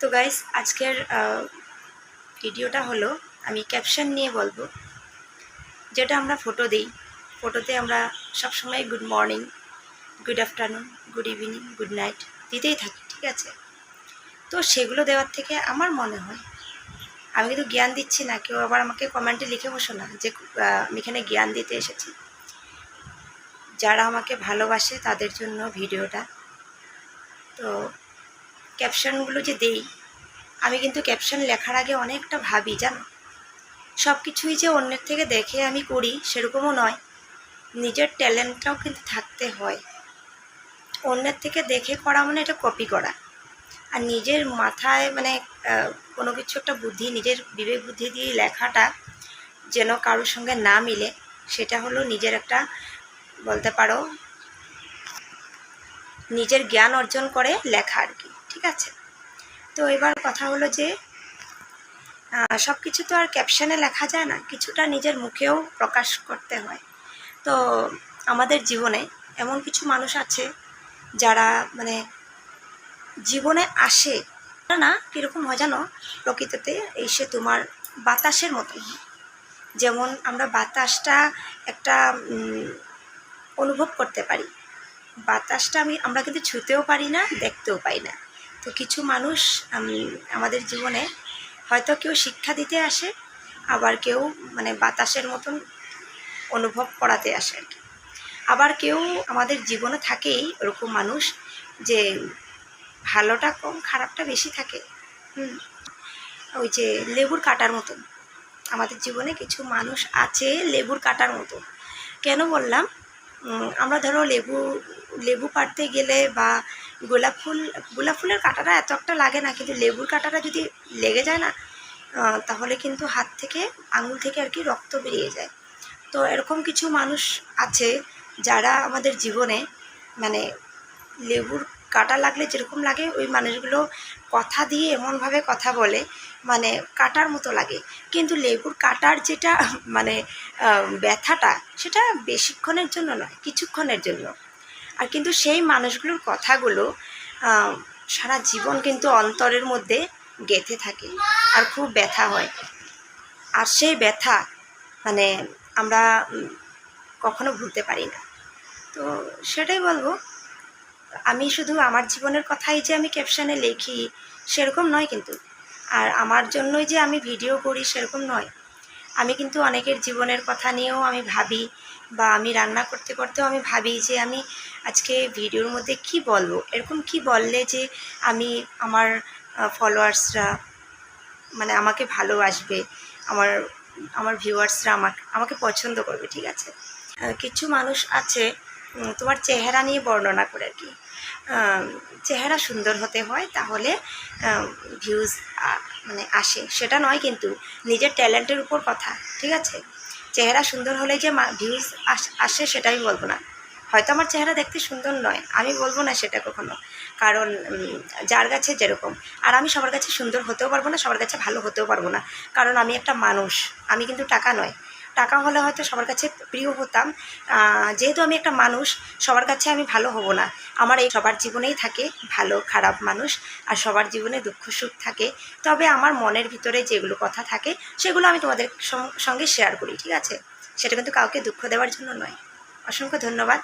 তো গাইস আজকের ভিডিওটা হলো, আমি ক্যাপশন নিয়ে বলব। যেটা আমরা ফটো দিই। ফটোতে আমরা সবসময় good morning good afternoon good evening good night দিতেই থাকি, ঠিক আছে? তো সেগুলো দেওয়ার থেকে আমার মনে হয়, আমি কিন্তু জ্ঞান দিচ্ছি না, কেউ আবার আমাকে কমেন্টে লিখে বসো না যে আমি এখানে জ্ঞান দিতে এসেছি। যারা আমাকে ভালোবাসে তাদের জন্য ভিডিওটা তো ক্যাপশনগুলো যে দেই, আমি কিন্তু ক্যাপশন লেখার আগে অনেকটা ভাবি, জানো? সব কিছুই যে অন্যের থেকে দেখে আমি করি, সেরকমও নয়। নিজের ট্যালেন্টটাও কিন্তু থাকতে হয়। অন্যের থেকে দেখে করা মানে এটা কপি করা। আর নিজের মাথায় মানে কোনো কিছু একটা বুদ্ধি, নিজের বিবেক বুদ্ধি দিয়ে লেখাটা যেন কারোর সঙ্গে না মিলে, সেটা হলো নিজের একটা বলতে পারো, নিজের জ্ঞান অর্জন করে লেখা আর কি। ঠিক আছে? তো এবার কথা হলো যে সব কিছু তো আর ক্যাপশনে লেখা যায় না, কিছুটা নিজের মুখেও প্রকাশ করতে হয়। তো আমাদের জীবনে এমন কিছু মানুষ আছে যারা মানে জীবনে আসে, না কীরকম হয় জানো? প্রকৃতিতে এসে তোমার বাতাসের মতো যেমন আমরা বাতাসটা একটা অনুভব করতে পারি। বাতাসটা আমি, আমরা কিন্তু ছুতেও পারি না, দেখতেও পাই না। তো কিছু মানুষ আমাদের জীবনে হয়তো কেউ শিক্ষা দিতে আসে, আবার কেউ মানে বাতাসের মতন অনুভব করাতে আসে আর কি। আবার কেউ আমাদের জীবনে থাকেই ওরকম মানুষ যে ভালোটা কম, খারাপটা বেশি থাকে। হুম, ওই যে লেবুর কাটার মতন আমাদের জীবনে কিছু মানুষ আছে লেবুর কাটার মতো। কেন বললাম? আমরা ধরো লেবু লেবু কাটতে গেলে বা গোলাপ ফুল, গোলাপ ফুলের কাঁটাটা এত একটা লাগে না, কিন্তু লেবুর কাঁটাটা যদি লেগে যায় না তাহলে কিন্তু হাত থেকে, আঙুল থেকে আর কি রক্ত বেরিয়ে যায়। তো এরকম কিছু মানুষ আছে যারা আমাদের জীবনে মানে লেবুর কাটা লাগলে যেরকম লাগে, ওই মানুষগুলো কথা দিয়ে এমনভাবে কথা বলে মানে কাটার মতো লাগে। কিন্তু লেবুর কাটার যেটা মানে ব্যথাটা, সেটা বেশিক্ষণের জন্য নয়, কিছুক্ষণের জন্য। আর কিন্তু সেই মানুষগুলোর কথাগুলো সারা জীবন কিন্তু অন্তরের মধ্যে গেঁথে থাকে আর খুব ব্যথা হয়। আর সেই ব্যথা মানে আমরা কখনো ভুলতে পারি না। তো সেটাই বলব, আমি শুধু আমার জীবনের কথাই যে আমি ক্যাপশানে লিখি, সেরকম নয় কিন্তু। আর আমার জন্যই যে আমি ভিডিও করি, সেরকম নয়। আমি কিন্তু অনেকের জীবনের কথা নিয়েও আমি ভাবি বা আমি রান্না করতে করতেও আমি ভাবি যে আমি আজকে ভিডিওর মধ্যে কি বলব? এরকম কি বললে যে আমি আমার ফলোয়ার্সরা মানে আমাকে ভালোবাসবে, আমার আমার ভিউয়ার্সরা আমাকে আমাকে পছন্দ করবে, ঠিক আছে? কিছু মানুষ আছে তোমার চেহারা নিয়ে বর্ণনা করে আর কি। চেহারা সুন্দর হতে হয়, তাহলে ভিউজ মানে আসে। সেটা নয় কিন্তু, নিজের ট্যালেন্টের উপর কথা, ঠিক আছে? চেহারা সুন্দর হলে যে ভিউজ আসে সেটা আমি বলব না। হয়তো আমার চেহারা দেখতে সুন্দর নয়, আমি বলব না সেটা কখনো। কারণ যার কাছে যেরকম। আর আমি সবার কাছে সুন্দর হতেও পারব না, সবার কাছে ভালো হতেও পারব না। কারণ আমি একটা মানুষ, আমি কিন্তু টাকা নয়। টাকা হলে হয়তো সবার কাছে প্রিয় হতাম। যেহেতু আমি একটা মানুষ, সবার কাছে আমি ভালো হব না। আমার এই সবার জীবনেই থাকে ভালো, খারাপ মানুষ আর সবার জীবনে দুঃখ, সুখ থাকে। তবে আমার মনের ভিতরে যেগুলো কথা থাকে, সেগুলো আমি তোমাদের সঙ্গে শেয়ার করি, ঠিক আছে? সেটা কিন্তু কাউকে দুঃখ দেওয়ার জন্য নয়। অসংখ্য ধন্যবাদ।